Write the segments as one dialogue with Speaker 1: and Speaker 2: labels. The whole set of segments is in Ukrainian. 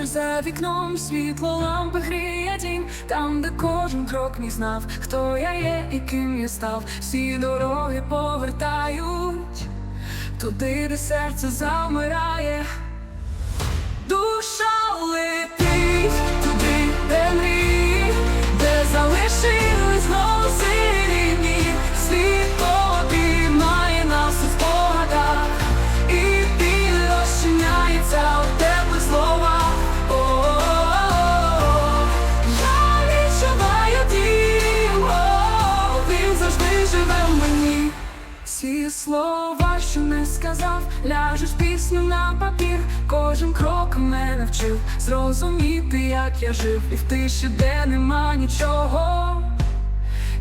Speaker 1: за вікном світло лампи гріє дім, там, де кожен крок мій знав, хто я є і ким я став, всі дороги повертають туди, де серце замирає. Душа Ці слова, що не сказав, ляжеш пісню на папір, кожен крок мене вчив зрозуміти, як я жив, і в тиші, де нема нічого,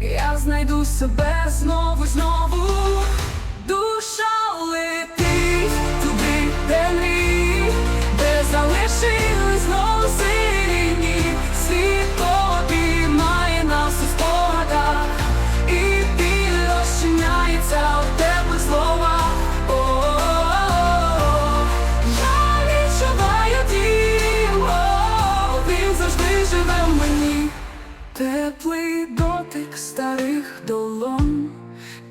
Speaker 1: я знайду себе знову, знову. Теплий дотик старих долон,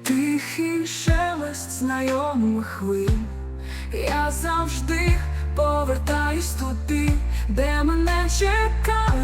Speaker 1: тихий шелест знайомих хвиль. Я завжди повертаюсь туди, де мене чекають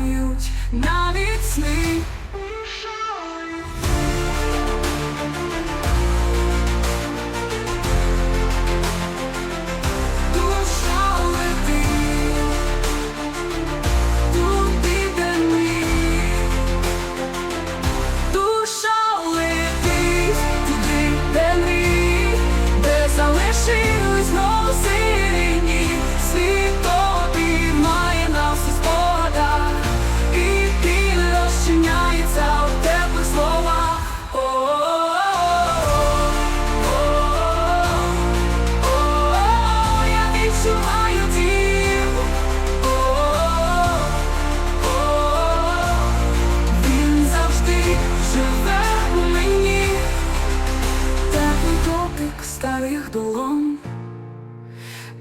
Speaker 1: старих долон,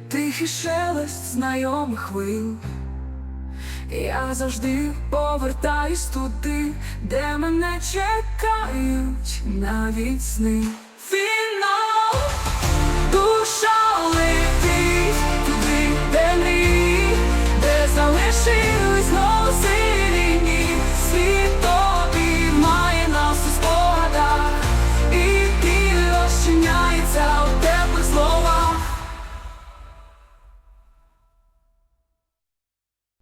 Speaker 1: тихий шелест знайомих хвил, Я завжди повертаюсь туди, де мене чекають навіть сни.